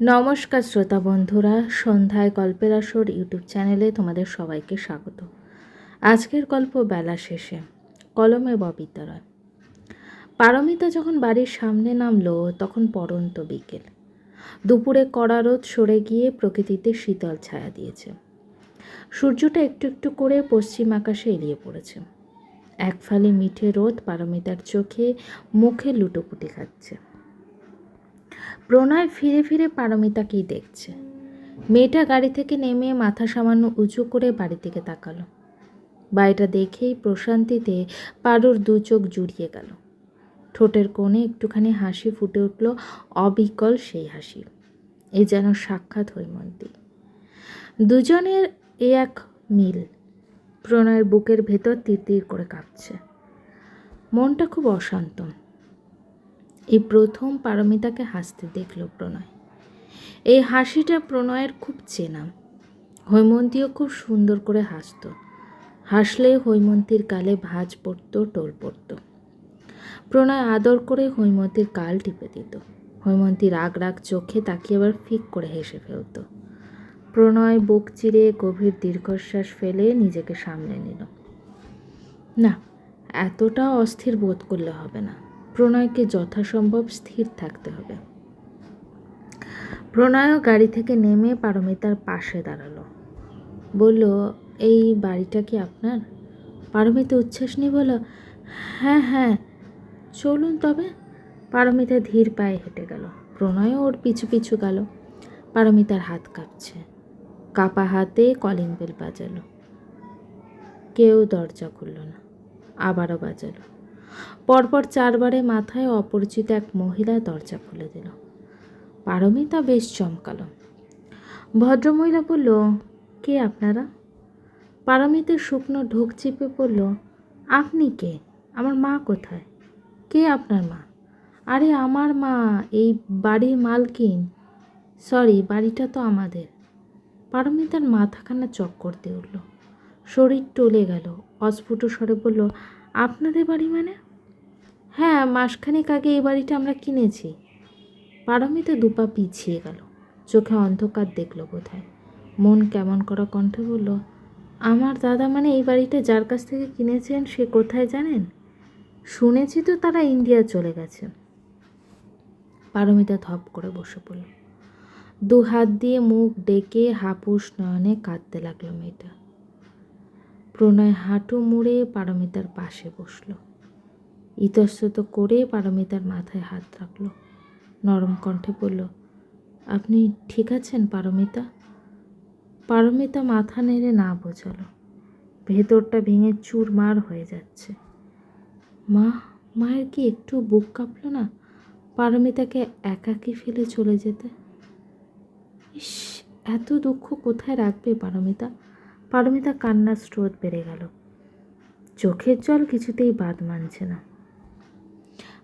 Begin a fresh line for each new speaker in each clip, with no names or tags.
নমস্কার শ্রোতা বন্ধুরা, সন্ধ্যায় গল্পের আসর ইউটিউব চ্যানেলে তোমাদের সবাইকে স্বাগত। আজকের গল্প বেলা শেষে, কলমে ববিতা রয় পারমিতা যখন বাড়ির সামনে নামলো, তখন পরন্ত বিকেল। দুপুরে কড়া রোদ সরে গিয়ে প্রকৃতিতে শীতল ছায়া দিয়েছে। সূর্যটা একটু একটু করে পশ্চিম আকাশে এড়িয়ে পড়েছে। এক ফালি মিঠে রোদ পারমিতার চোখে, মুখে লুটোপুটি খাচ্ছে। প্রণয় ফিরে ফিরে পারমিতাকেই দেখছে। মেয়েটা গাড়ি থেকে নেমে মাথা সামান্য উঁচু করে বাড়ি থেকে তাকালো। বাড়িটা দেখেই প্রশান্তিতে পারুর দু চোখ জুড়িয়ে গেল। ঠোঁটের কোণে একটুখানি হাসি ফুটে উঠল, অবিকল সেই হাসি। এ যেন সাক্ষাৎ হৈমন্তী। দুজনের এ এক মিল। প্রণয়ের বুকের ভেতর তীর করে কাঁপছে। মনটা খুব অশান্ত। এই প্রথম পারমিতাকে হাসতে দেখল প্রণয়। এই হাসিটা প্রণয়ের খুব চেনা। হৈমন্তীও খুব সুন্দর করে হাসত। হাসলে হৈমন্তীর কালে ভাঁজ পড়ত, টোল পড়ত। প্রণয় আদর করে হৈমন্তীর কাল টিপে দিত। হৈমন্তী রাগ রাগ চোখে তাকিয়ে আবার ফিক করে হেসে ফেলত। প্রণয় বুক চিরে গভীর দীর্ঘশ্বাস ফেলে নিজেকে সামলে নিল। না, এতটা অস্থির বোধ করলে হবে না। প্রণয়কে যথাসম্ভব স্থির থাকতে হবে। প্রণয়ও গাড়ি থেকে নেমে পারমিতার পাশে দাঁড়াল। বলল, এই বাড়িটা কি আপনার? পারমিতা উচ্ছ্বাস নিয়ে বলল হ্যাঁ হ্যাঁ। চলুন তবে। পারমিতা ধীর পায়ে হেঁটে গেল। প্রণয়ও ওর পিছু পিছু গেল। পারমিতার হাত কাঁপছে। কাপা হাতে কলিং বেল বাজালো। কেউ দরজা খুলল না। আবারও বাজালো। পরপর চারবারে মাথায় অপরিচিত এক মহিলা দরজা খুলে দিল। পারমিতা বেশ চমকালো। ভদ্রমহিলা বলল, কে আপনারা? পারমিতের শুকনো ঢোক চেপে পড়ল আপনি কে? আমার মা কোথায়? কে আপনার মা? আরে, আমার মা, এই বাড়ির মালকিন। সরি, বাড়িটা তো আমাদের। পারমিতার মাথাখানা চক্কর দিয়ে উঠল। শরীর টলে গেল। অস্ফুট স্বরে বলল আপনাদের বাড়ি মানে? হ্যাঁ মাসখানেক আগে এই বাড়িটা আমরা কিনেছি। পারমিতা দুপা পিছিয়ে গেল। চোখে অন্ধকার দেখল বোধহয়। মন কেমন করা কণ্ঠে বলল, আমার দাদা মানে এই বাড়িটা যার কাছ থেকে কিনেছেন সে কোথায় জানেন? শুনেছি তো তারা ইন্ডিয়া চলে গেছে। পারমিতা ধপ করে বসে পড়ল। দু হাত দিয়ে মুখ ডেকে হাপুস নয়নে কাঁদতে লাগল মেয়েটা। প্রণয় হাঁটু মুড়ে পারমিতার পাশে বসল। ইতস্তত করে পারমিতার মাথায় হাত রাখল। নরম কণ্ঠে বলল, আপনি ঠিক আছেন পারমিতা? পারমিতা মাথা নেড়ে না বোঝালো। ভেতরটা ভেঙে চুরমার হয়ে যাচ্ছে। মা, মায়ের কি একটু বুক কাঁপলো না? পারমিতাকে একাকি ফেলে চলে যেতে? ইস, এত দুঃখ কোথায় রাখবে পারমিতা? পারমিতা কান্নার স্রোত বেড়ে গেল। চোখের জল কিছুতেই বাদ মানছে না।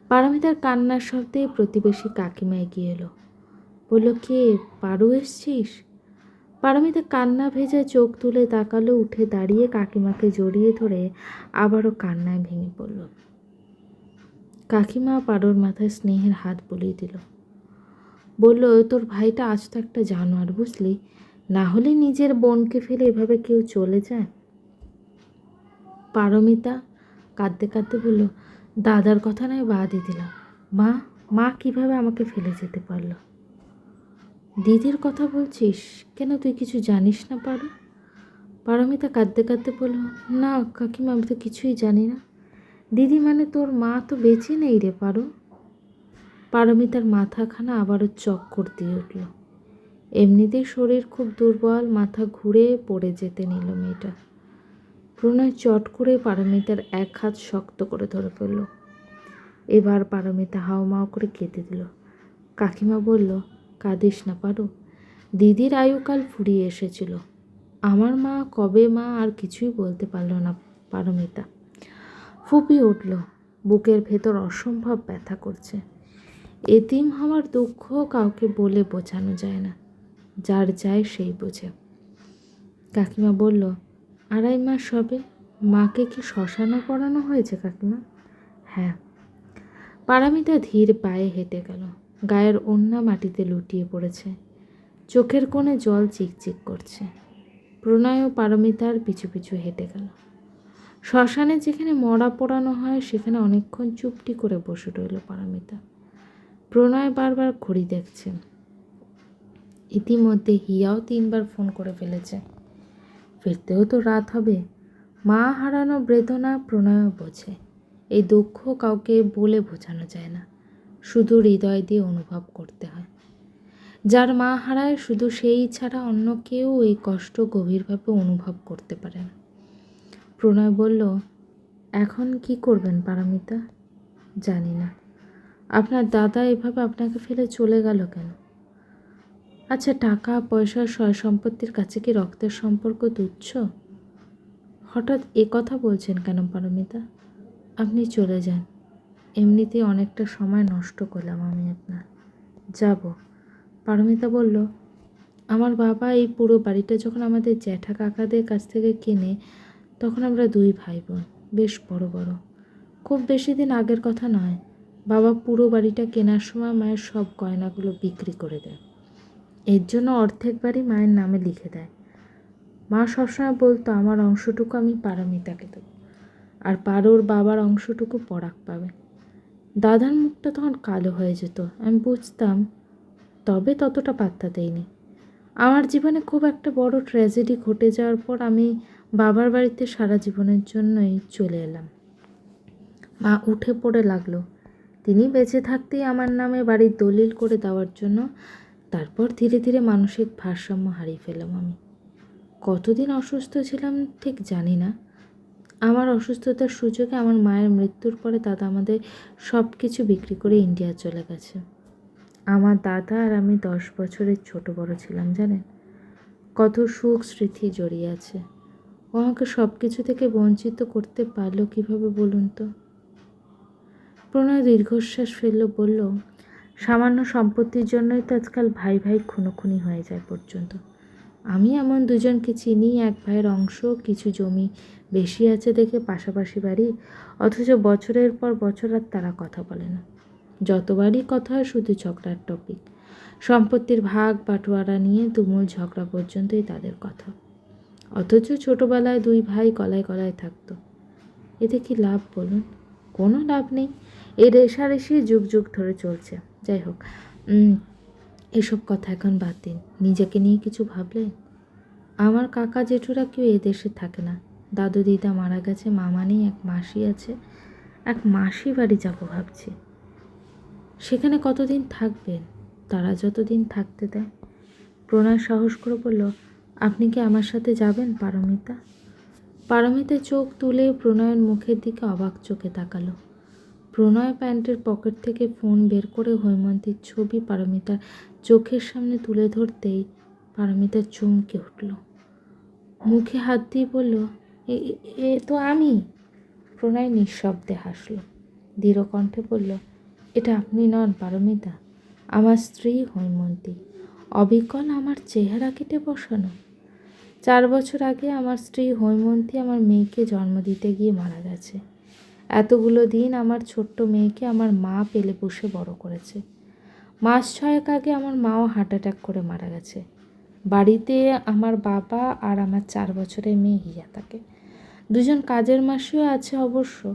পারমিতার কান্নার শব্দে প্রতিবেশী কাকিমা এগিয়ে এলো। বলল, কে? পারু এসছিস? পারমিতা কান্না ভেজা চোখ তুলে তাকালো, উঠে দাঁড়িয়ে কাকিমাকে জড়িয়ে ধরে আবারও কান্নায় ভেঙে পড়ল। কাকিমা পারোর মাথায় স্নেহের হাত বলিয়ে দিল। বলল, তোর ভাইটা আজ তো একটা জানোয়ার, বুঝলি? না হলে নিজের বোনকে ফেলে এভাবে কেউ চলে যায়? পারমিতা কাঁদতে কাঁদতে বলল, দাদার কথা নয়, বাদই দিলাম। মা মা কীভাবে আমাকে ফেলে যেতে পারল? দিদির কথা বলছিস? কেন তুই কিছু জানিস না, পারো? পারমিতা কাঁদতে কাঁদতে বলল, না, কাকিমা, আমি তো কিছুই জানি না। দিদি মানে তোর মা তো বেঁচে নেই রে, পারো? পারমিতার মাথাখানা আবারও চক্কর দিয়ে উঠল। এমনিতেই শরীর খুব দুর্বল, মাথা ঘুরে পড়ে যেতে নিল মেয়েটা। প্রণয় চট করে পারমিতার এক হাত শক্ত করে ধরে ফেলল এবার পারমিতা হাওমাও করে কেঁদে দিল। কাকিমা বলল, কাঁদিস না পারো, দিদির আয়ুকাল ফুরিয়ে এসেছিল। আমার মা কবে মা আর কিছুই বলতে পারল না পারমিতা। ফুপিয়ে উঠল, বুকের ভেতর অসম্ভব ব্যথা করছে। এতিম হওয়ার দুঃখ কাউকে বলে বোঝানো যায় না। যার যায় সেই বোঝে। কাকিমা বলল, আড়াই মাস হবে, মাকে কি শ্মশানও করানো হয়েছে কাকিমা? হ্যাঁ। পারামিতা ধীর পায়ে হেঁটে গেল, গায়ের অন্যা মাটিতে লুটিয়ে পড়েছে, চোখের কোণে জল চিকচিক করছে। প্রণয় পারমিতার পিছু পিছু হেঁটে গেল। শ্মশানে যেখানে মরা পোড়ানো হয়, সেখানে অনেকক্ষণ চুপটি করে বসে রইল পারমিতা। প্রণয় বারবার ঘড়ি দেখছেন ইতিমধ্যে হিয়াও তিনবার ফোন করে ফেলেছে। ফিরতেও তো রাত হবে। মা হারানো বেদনা প্রণয় বোঝে। এই দুঃখ কাউকে বলে বোঝানো যায় না। শুধু হৃদয় দিয়ে অনুভব করতে হয়। যার মা হারায় শুধু সেই ছাড়া অন্য কেউ এই কষ্ট গভীরভাবে অনুভব করতে পারে না। প্রণয় বলল, এখন কি করবেন পারমিতা? জানি না। আপনার দাদা এভাবে আপনাকে ফেলে চলে গেল কেন? আচ্ছা টাকা, পয়সা সয় সম্পত্তির কাছে কি রক্তের সম্পর্ক তুচ্ছ? হঠাৎ এ কথা বলছেন কেন পারমিতা? আপনি চলে যান। এমনিতেই অনেকটা সময় নষ্ট করলাম আমি আপনার। যাব। পারমিতা বলল, আমার বাবা এই পুরো বাড়িটা যখন আমাদের জ্যাঠা কাকাদের কাছ থেকে কেনে, তখন আমরা দুই ভাই বোন বেশ বড় বড়। খুব বেশি দিন আগের কথা নয়, বাবা পুরো বাড়িটা কেনার সময় মায়ের সব গয়নাগুলো বিক্রি করে দেয়। এর জন্য অর্ধেক বাড়ি মায়ের নামে লিখে দেয়। মা সবসময় বলতো, আমার অংশটুকু আমি পারমিতাকে দেবো, আর পারোর বাবার অংশটুকু পরাগ পাবে। দাদার মুখটা তখন কালো হয়ে যেত। আমি বুঝতাম, তবে ততটা পাত্তা দেয়নি। আমার জীবনে খুব একটা বড় ট্র্যাজেডি ঘটে যাওয়ার পর আমি বাবার বাড়িতে সারা জীবনের জন্যই চলে এলাম। মা উঠে পড়ে লাগল। তিনি বেঁচে থাকতেই আমার নামে বাড়ির দলিল করে দেওয়ার জন্য তারপর ধীরে ধীরে মানসিক ভারসাম্য হারিয়ে ফেলাম আমি। কতদিন অসুস্থ ছিলাম ঠিক জানি না। আমার অসুস্থতার সুযোগে আমার মায়ের মৃত্যুর পরে দাদা আমাদের সব কিছু বিক্রি করে ইন্ডিয়া চলে গেছে। আমার দাদা আর আমি দশ বছরের ছোট বড় ছিলাম, জানেন? কত সুখ স্মৃতি জড়িয়ে আছে। ও আমাকে সব কিছু থেকে বঞ্চিত করতে পারল কীভাবে বলুন তো? প্রণয় দীর্ঘশ্বাস ফেলল, বলল সামান্য সম্পত্তির জন্যই তো আজকাল ভাই ভাই খুনোখুনি হয়ে যায় পর্যন্ত। আমি এমন দুজনকে চিনি, এক ভাইয়ের অংশ, কিছু জমি বেশি আছে দেখে পাশাপাশি বাড়ি, অথচ বছরের পর বছর আর তারা কথা বলে না। যতবারই কথা হয় শুধু ঝগড়ার টপিক সম্পত্তির ভাগ বাটোয়ারা নিয়ে তুমুল ঝগড়া পর্যন্তই তাদের কথা। অথচ ছোটবেলায় দুই ভাই গলায় গলায় থাকতো। এতে কি লাভ বলুন? কোনো লাভ নেই। এই রেশারেশি যুগ যুগ ধরে চলছে। যাই হোক এসব কথা এখন বাদ দিন। নিজেকে নিয়ে কিছু ভাবলেন? আমার কাকা জেঠুরা কেউ এদেশে থাকে না। দাদু দিদা মারা গেছে, মামা নেই, এক মাসি আছে। এক মাসি বাড়ি যাব ভাবছি। সেখানে কতদিন থাকবেন? তারা যতদিন থাকতে দেয়। প্রণয় সাহস করে বলল, আপনি কি আমার সাথে যাবেন, পারমিতা? পারমিতা চোখ তুলে প্রণয়ের মুখের দিকে অবাক চোখে তাকালো। প্রণয় প্যান্টের পকেট থেকে ফোন বের করে হৈমন্তীর ছবি পারমিতার চোখের সামনে তুলে ধরতেই পারমিতা চমকে উঠল। মুখে হাত দিয়ে বলল, "এ- তো আমি। প্রণয় নিঃশব্দে হাসল। দৃঢ় কণ্ঠে বলল, এটা আপনি নন পারমিতা, আমার স্ত্রী হৈমন্তী। অবিকল আমার চেহারা কেটে বসানো। চার বছর আগে আমার স্ত্রী হৈমন্তী আমার মেয়েকে জন্ম দিতে গিয়ে মারা গেছে। এতগুলো দিন আমার ছোট্ট মেয়েকে আমার মা পেলে বসে বড় করেছে। মাস ছয়েক আগে আমার মাও হার্ট অ্যাটাক করে মারা গেছে। বাড়িতে আমার বাবা আর আমার চার বছরের মেয়ে হিয়া থাকে। দুজন কাজের মাসিও আছে অবশ্য।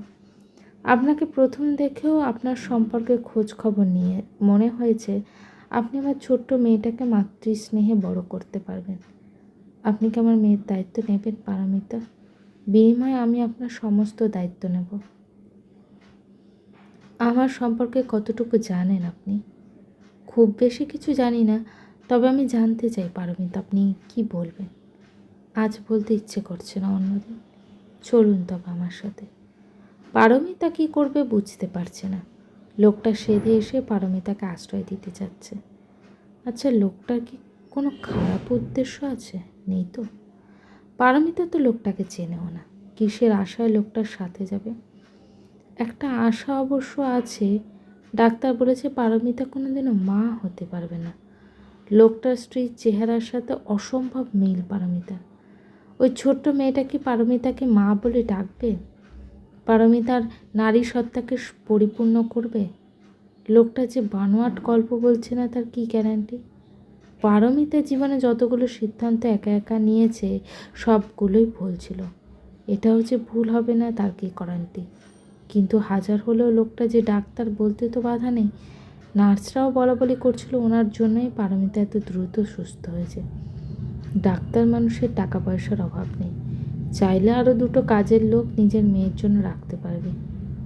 আপনাকে প্রথম দেখেও আপনার সম্পর্কে খোঁজ খবর নিয়ে মনে হয়েছে, আপনি আমার ছোট্ট মেয়েটাকে মাতৃস্নেহে বড় করতে পারবেন। আপনি কি আমার মেয়ের দায়িত্ব নেবেন, পারমিতা? বিনিময়ে আমি আপনার সমস্ত দায়িত্ব নেব। আমার সম্পর্কে কতটুকু জানেন আপনি? খুব বেশি কিছু জানি না, তবে আমি জানতে চাই পারমিতা, আপনি কি বলবেন? আজ বলতে ইচ্ছে করছে না অন্যদিন চলুন তবে আমার সাথে। পারমিতা কী করবে বুঝতে পারছে না। লোকটা সেধে এসে পারমিতাকে আশ্রয় দিতে চাচ্ছে। আচ্ছা লোকটার কি কোনো খারাপ উদ্দেশ্য আছে? নেই তো। পারমিতা তো লোকটাকে চেনেও না। কিসের আশায় লোকটার সাথে যাবে? একটা আশা অবশ্য আছে। ডাক্তার বলেছে পারমিতা কোনো কোনোদিনও মা হতে পারবে না। লোকটার স্ত্রীর চেহারার সাথে অসম্ভব মিল পারমিতা। ওই ছোট্ট মেয়েটা কি পারমিতাকে মা বলে ডাকবে? পারমিতার নারী সত্তাকে পরিপূর্ণ করবে? লোকটা যে বানোয়াট গল্প বলছে না তার কি গ্যারান্টি পারমিতা জীবনে যতগুলো সিদ্ধান্ত একা একা নিয়েছে, সবগুলোই ভুল ছিল। এটাও যে ভুল হবে না তার কি কিন্তু হাজার হলেও লোকটা যে ডাক্তার বলতে তো বাধা নেই। নার্সরাও বলা বলি করছিল ওনার জন্যই পারমিতা এত দ্রুত সুস্থ হয়েছে। ডাক্তার মানুষের টাকা পয়সার অভাব নেই। চাইলে আরও দুটো কাজের লোক নিজের মেয়ের জন্য রাখতে পারবে।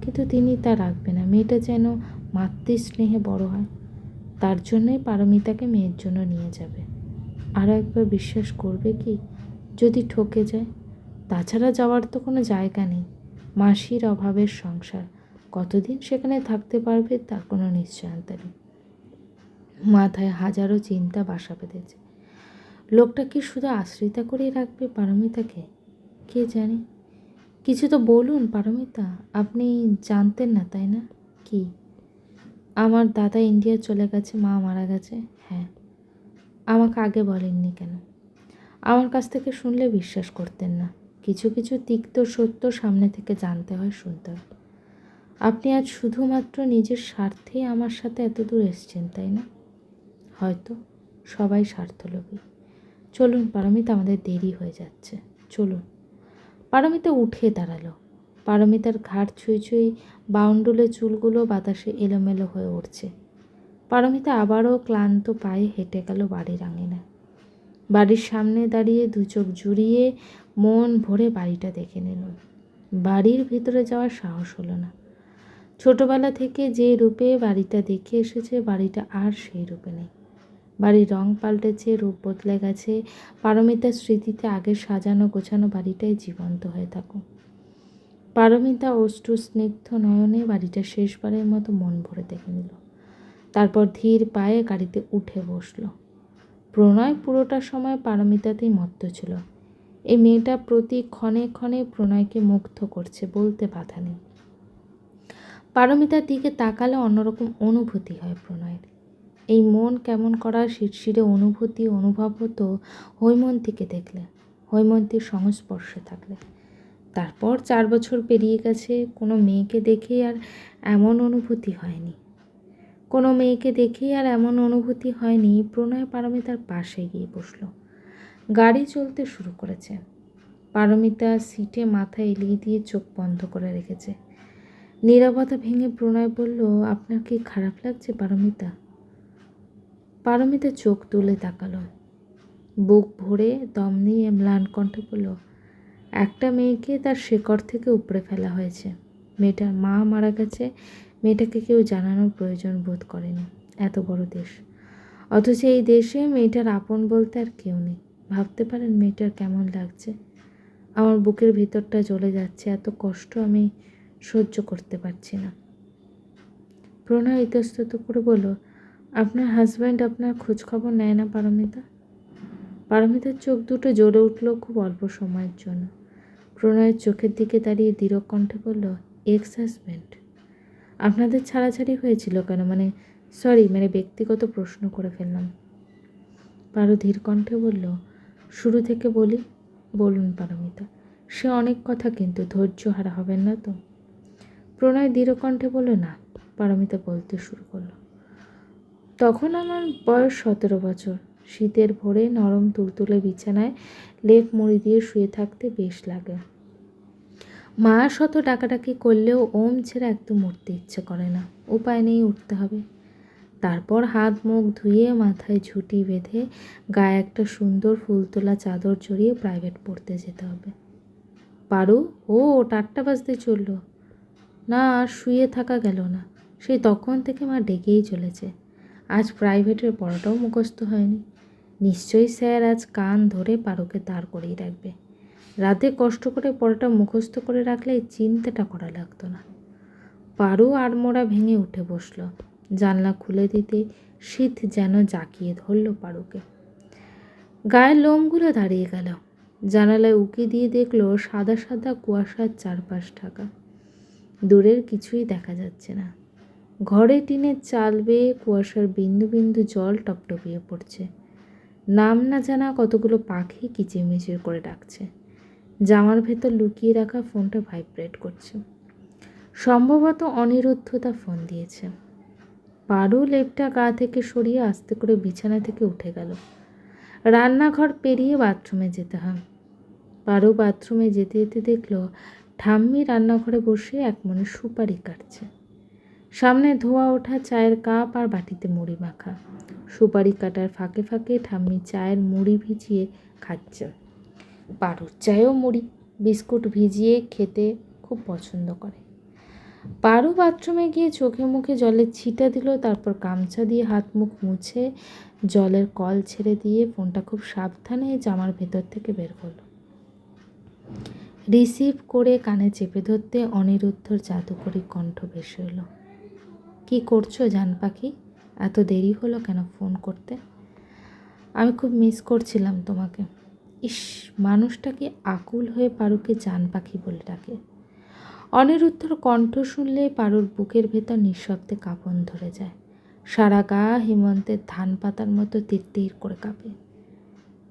কিন্তু তিনি তা রাখবে না। মেয়েটা যেন মাতৃস্নেহে বড় হয়। তার জন্যই পারমিতাকে মেয়ের জন্য নিয়ে যাবে। আরও একবার বিশ্বাস করবে কি? যদি ঠকে যায়। তাছাড়া যাওয়ার তো কোনো জায়গা নেই। মাসির অভাবের সংসার। কতদিন সেখানে থাকতে পারবে তার কোনো নিশ্চয়তা নেই। মাথায় হাজারো চিন্তা বাসা বেঁধেছে। লোকটা কি শুধু আশ্রিতা করেই রাখবে পারমিতাকে? কে জানে? কিছু তো বলুন পারমিতা, আপনি জানতেন না, তাই না? কি? আমার দাদা ইন্ডিয়া চলে গেছে, মা মারা গেছে? হ্যাঁ। আমাকে আগে বলেননি কেন? আমার কাছ থেকে শুনলে বিশ্বাস করতেন না। কিছু কিছু তিক্ত সত্য সামনে থেকে জানতে হয় শুনতে হয় আপনি আজ শুধুমাত্র নিজের স্বার্থেই আমার সাথে এত দূর এসছেন, তাই না? হয়তো সবাই স্বার্থলোভী। চলুন, পারমিতা আমাদের দেরি হয়ে যাচ্ছে। চলুন। পারমিতা উঠে দাঁড়াল। পারমিতার ঘাট ছুঁই ছুঁই বাউন্ডুলে চুলগুলো বাতাসে এলোমেলো হয়ে উঠছে। পারমিতা আবারও ক্লান্ত পায়ে হেঁটে গেল বাড়ির আঙিনায়। বাড়ির সামনে দাঁড়িয়ে দু চোখ জুড়িয়ে মন ভরে বাড়িটা দেখে নিল। বাড়ির ভিতরে যাওয়ার সাহস হলো না। ছোটবেলা থেকে যে রূপে বাড়িটা দেখে এসেছে, বাড়িটা আর সেই রূপে নেই। বাড়ির রং পাল্টেছে, রূপ বদলে গেছে। পারমিতার স্মৃতিতে আগে সাজানো গোছানো বাড়িটাই জীবন্ত হয়ে থাকুক। পারমিতা অষ্টু স্নিগ্ধ নয়নে বাড়িটা শেষবারের মতো মন ভরে দেখে নিল। তারপর ধীর পায়ে গাড়িতে উঠে বসল। প্রণয় পুরোটা সময় পারমিতাতেই মত্ত ছিল। এই মেয়েটা প্রতি ক্ষণে ক্ষণে প্রণয়কে মুগ্ধ করছে, বলতে বাধা নেই। পারমিতার দিকে তাকালে অন্যরকম অনুভূতি হয় প্রণয়ের। এই মন কেমন করা শিরশিরে অনুভূতি অনুভব হতো হৈমন্তীকে দেখলে, হৈমন্তীর সংস্পর্শে থাকলে। তারপর চার বছর পেরিয়ে গেছে, কোনো মেয়েকে দেখে আর এমন অনুভূতি হয়নি। কোনো মেয়েকে দেখেই আর এমন অনুভূতি হয়নি, প্রণয় পারমিতার পাশে গিয়ে বসল। গাড়ি চলতে শুরু করেছে। পারমিতা সিটে মাথা এলিয়ে দিয়ে চোখ বন্ধ করে রেখেছে। নীরবতা ভেঙে প্রণয় বলল, আপনার কি খারাপ লাগছে পারমিতা? পারমিতা চোখ তুলে তাকালো। বুক ভরে দম নিয়ে ম্লান কণ্ঠে বলল, একটা মেয়েকে তার শেকড় থেকে উপড়ে ফেলা হয়েছে। মেয়েটার মা মারা গেছে। মেয়েটাকে কেউ জানানোর প্রয়োজন বোধ করেনি। এত বড় দেশ। অথচ এই দেশে মেয়েটার আপন বলতে আর কেউ নেই। ভাবতে পারেন মেয়েটার কেমন লাগছে? আমার বুকের ভিতরটা জ্বলে যাচ্ছে, এত কষ্ট আমি সহ্য করতে পারছি না। প্রণয় ইতস্তত করে বলল, আপনার হাজব্যান্ড আপনার খোঁজখবর নেয় না পারমিতা? পারমিতার চোখ দুটো জ্বলে উঠল খুব অল্প সময়ের জন্য। প্রণয়ের চোখের দিকে দাঁড়িয়ে দৃঢ় কণ্ঠে বলল এক্স হাজব্যান্ড আপনাদের ছাড়াছাড়ি হয়েছিল কেন? মানে সরি মানে ব্যক্তিগত প্রশ্ন করে ফেললাম। পারো ধীর কণ্ঠে বলল শুরু থেকে বলি, বলুন পারমিতা, সে অনেক কথা কিন্তু ধৈর্য হারা হবেন না তো? প্রণয় দৃঢ় কণ্ঠে বলল, না, পারমিতা বলতে শুরু করল। তখন আমার বয়স সতেরো বছর। শীতের ভোরে নরম তুলতুলে বিছানায় লেপ মুড়ি দিয়ে শুয়ে থাকতে বেশ লাগে। মা শত ডাকাডাকি করলেও ওম ছেড়ে একদম উঠতে ইচ্ছে করে না। উপায় নেই, উঠতে হবে। তারপর হাত মুখ ধুয়ে মাথায় ঝুঁটি বেঁধে গায়ে একটা সুন্দর ফুল তোলা চাদর জড়িয়ে প্রাইভেট পড়তে যেতে হবে। পারু, ও টাট্টা বাজতে চলল। না, আর শুয়ে থাকা গেল না। সেই তখন থেকে মা ডেকেই চলেছে। আজ প্রাইভেটের পড়াটাও মুখস্থ হয়নি। নিশ্চয়ই স্যার আজ কান ধরে পারুকে দাঁড় করেই রাখবে। রাতে কষ্ট করে পড়াটা মুখস্থ করে রাখলে চিন্তাটা করা লাগতো না। পারু আড়মোড়া ভেঙে উঠে বসল। জানলা খুলে দিতে শীত যেন জাকিয়ে ধরল পারুকে। গায়ের লোমগুলো দাঁড়িয়ে গেল। জানালায় উকি দিয়ে দেখল সাদা সাদা কুয়াশার চারপাশ ঢাকা। দূরের কিছুই দেখা যাচ্ছে না। ঘরে টিনের চাল বেয়ে কুয়াশার বিন্দু বিন্দু জল টপটপিয়ে পড়ছে। নাম না জানা কতগুলো পাখি কিচিরমিচির করে ডাকছে। জামার ভেতর লুকিয়ে রাখা ফোনটা ভাইব্রেট করছে। সম্ভবত অনিরুদ্ধতা ফোন দিয়েছে। পারু লেপটা গা থেকে সরিয়ে আস্তে করে বিছানা থেকে উঠে গেল। রান্নাঘর পেরিয়ে বাথরুমে যেতে হয়। পারু বাথরুমে যেতে যেতে দেখল, ঠাম্মি রান্নাঘরে বসে এক মনে সুপারি কাটছে। সামনে ধোয়া ওঠা চায়ের কাপ আর বাটিতে মুড়ি মাখা। সুপারি কাটার ফাঁকে ফাঁকে ঠাম্মি চায়ের মুড়ি ভিজিয়ে খাচ্ছে। পারুর চায়েও মুড়ি, বিস্কুট ভিজিয়ে খেতে খুব পছন্দ করে। পারু বাথরুমে গিয়ে চোখে মুখে জলের ছিটা দিল, তারপর গামছা দিয়ে হাত মুখ মুছে জলের কল ছেড়ে দিয়ে ফোনটা খুব সাবধানে জামার ভেতর থেকে বের করল। রিসিভ করে কানে চেপে ধরতে অনিরুদ্ধর জাদুকরি কণ্ঠ ভেসে এলো কী করছ জান পাখি? এত দেরি হলো কেন ফোন করতে? আমি খুব মিস করছিলাম তোমাকে। ইস, মানুষটা কি আকুল হয়ে পারুকে জান পাখি বলে ডাকে? অনিরুদ্ধর কণ্ঠ শুনলে পারুর বুকের ভেতর নিঃশব্দে কাঁপন ধরে যায়। সারা গা হেমন্তের ধান পাতার মতো তীর করে কাঁপে।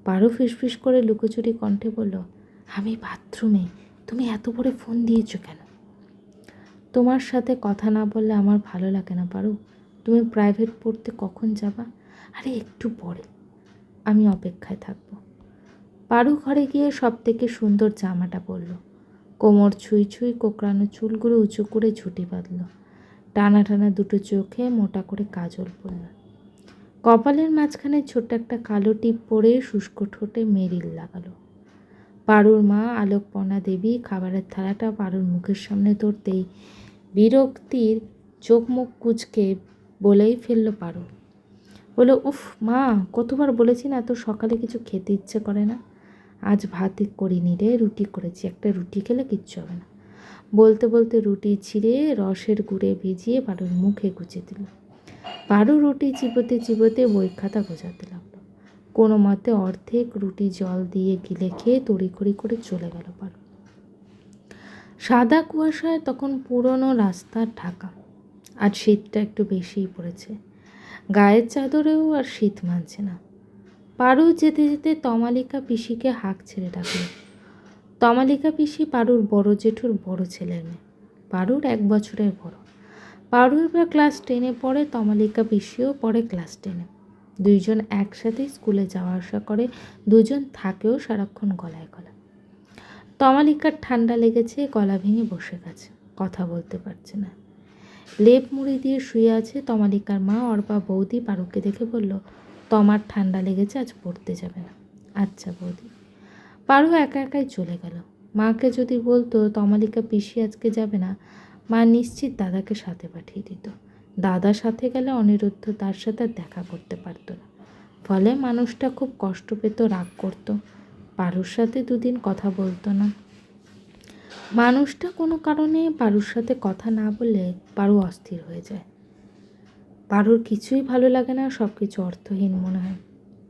পারু ফিসফিস করে লুকোচুরি কণ্ঠে বলল, আমি বাথরুমে, তুমি এত বড় ফোন দিয়েছ কেন? তোমার সাথে কথা না বললে আমার ভালো লাগে না পারু। তুমি প্রাইভেট পড়তে কখন যাবা? আরে একটু পরে। আমি অপেক্ষায় থাকব। পারু ঘরে গিয়ে সব থেকে সুন্দর জামাটা পরল। কোমর ছুঁই ছুঁই কোকড়ানো চুলগুলো উঁচু করে ঝুঁটি বাঁধল। টানা টানা দুটো চোখে মোটা করে কাজল পরল কপালের মাঝখানে ছোট্ট একটা কালো টিপ পরে শুষ্ক ঠোঁটে মেরিল লাগালো। পারুর মা আলোকপর্ণা দেবী খাবারের থালাটা পারুর মুখের সামনে ধরতেই বিরক্তির চোখ মুখ কুচকে বলেই ফেলল পারু। বলে উফ মা, কতবার বলেছি না তো সকালে কিছু খেতে ইচ্ছে করে না? আজ ভাত করিনি রে, রুটি করেছি। একটা রুটি খেলে কিচ্ছু হবে না। বলতে বলতে রুটি ছিঁড়ে রসের গুঁড়ে ভিজিয়ে পারুর মুখে গুজে দিল। পারু রুটি চিবোতে চিবোতে বই খাতা গোজাতে লাগল। কোনো মতে অর্ধেক রুটি জল দিয়ে গিলে খেয়ে তড়িঘড়ি করে চলে গেল পারু। সাদা কুয়াশায় তখন পুরনো রাস্তা ঢাকা। আর শীতটা একটু বেশিই পড়েছে। গায়ের চাদরেও আর শীত মানছে না। পারু যেতে যেতে তমালিকা পিসিকে হাঁক ছেড়ে ডাকল। তমালিকা পিসি পারুর বড় জেঠুর বড় ছেলের মেয়ে। পারুর এক বছরের বড়। পারু এবার ক্লাস টেনে পড়ে তমালিকা পিসিও পড়ে ক্লাস টেনে। দুইজন একসাথে স্কুলে যাওয়া আসা করে, দুজন থাকেও সারাক্ষণ গলায় গলা। তমালিকার ঠান্ডা লেগেছে, গলা ভেঙে বসে গেছে, কথা বলতে পারছে না। লেপ মুড়ি দিয়ে শুয়ে আছে তমালিকার মা অর্পা বৌদি পারুকে দেখে বলল তমার ঠান্ডা লেগেছে, আজ পড়তে যাবে না। আচ্ছা বৌদি। পারু একা একাই চলে গেল। মাকে যদি বলতো, তমালিকা পিসি আজকে যাবে না, মা নিশ্চিত দাদাকে সাথে পাঠিয়ে দিত। দাদা সাথে গেলে অনিরুদ্ধ তার সাথে দেখা করতে পারতো না। ফলে মানুষটা খুব কষ্ট পেত, রাগ করতো। পারুর সাথে দুদিন কথা বলতো না। মানুষটা কোনো কারণে পারুর সাথে কথা না বললে পারু অস্থির হয়ে যায়। পারুর কিছুই ভালো লাগে না সব কিছু অর্থহীন মনে হয়।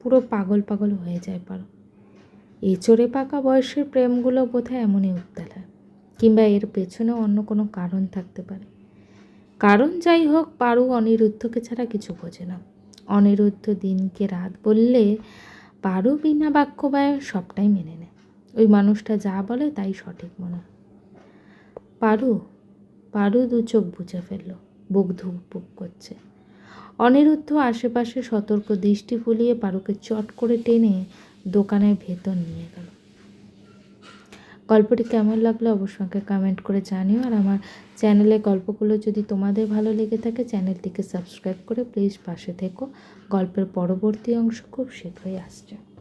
পুরো পাগল পাগল হয়ে যায় পারু এচড়ে পাকা বয়সের প্রেমগুলো বোধহয় এমনই উত্তাল হয়, কিংবা এর পেছনেও অন্য কোনো কারণ থাকতে পারে। কারণ যাই হোক পারু অনিরুদ্ধকে ছাড়া কিছু বোঝে না। অনিরুদ্ধ দিনকে রাত বললে পারু বিনা বাক্য ব্যয় সবটাই মেনে নেয়। ওই মানুষটা যা বলে তাই সঠিক মনে হয়। পারু পারু দু চোখ বুঝে ফেলল, বুক ধুক বুক করছে। অনিরুদ্ধ আশেপাশে সতর্ক দৃষ্টি ফুলিয়ে পারুকে চট করে টেনে দোকানের ভেতর নিয়ে গেল। গল্পটি কেমন লাগল অবশ্যই আমাকে কমেন্ট করে জানিও। আর আমার চ্যানেলে গল্পগুলো যদি তোমাদের ভালো লেগে থাকে চ্যানেলটিকে সাবস্ক্রাইব করে প্লিজ পাশে থেকো। গল্পের পরবর্তী অংশ খুব শীঘ্রই আসছে।